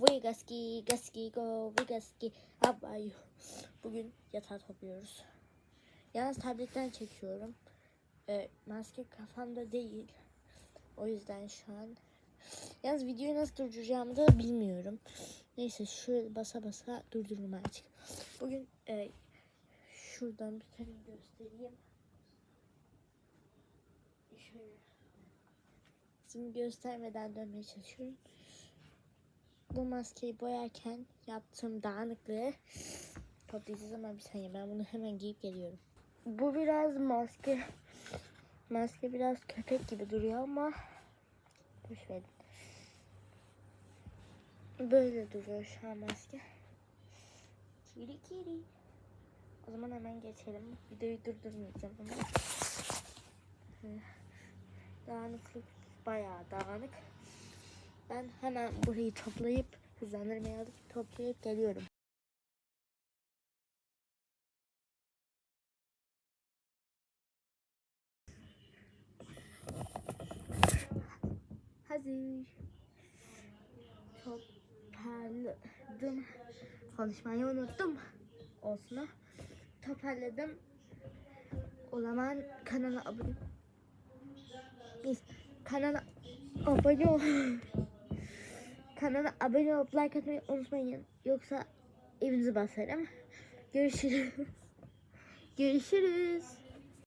Vigaski, gaski, go, Vigaski. You? Bugün yatağı topluyoruz. Yalnız tabletten çekiyorum. Ee, maske kafamda değil. O yüzden şu an. Yalnız videoyu nasıl durduracağımı da bilmiyorum. Neyse şöyle basa basa durdururum artık. Bugün e, şuradan bir tane göstereyim. Şöyle. Şimdi göstermeden dönmeye çalışıyorum. Bu maskeyi boyarken yaptığım dağınıklığı toplayacağız ama bir saniye ben bunu hemen giyip geliyorum. Bu biraz maske maske biraz köpek gibi duruyor ama boş verin. Böyle duruyor şu an maske. Kiri kiri. O zaman hemen geçelim. Videoyu durdurmayacağım ama. Dağınıklık bayağı dağınık. Ben hemen burayı toplayıp hızlandırmaya alıp toplayıp geliyorum. Hazır. Toparladım. Konuşmayı unuttum. Olsun. Toparladım. O zaman kanala abone Biz kanala abone ol. Kanala abone olup like atmayı unutmayın. Yoksa evinizi basarım. Görüşürüz. Görüşürüz.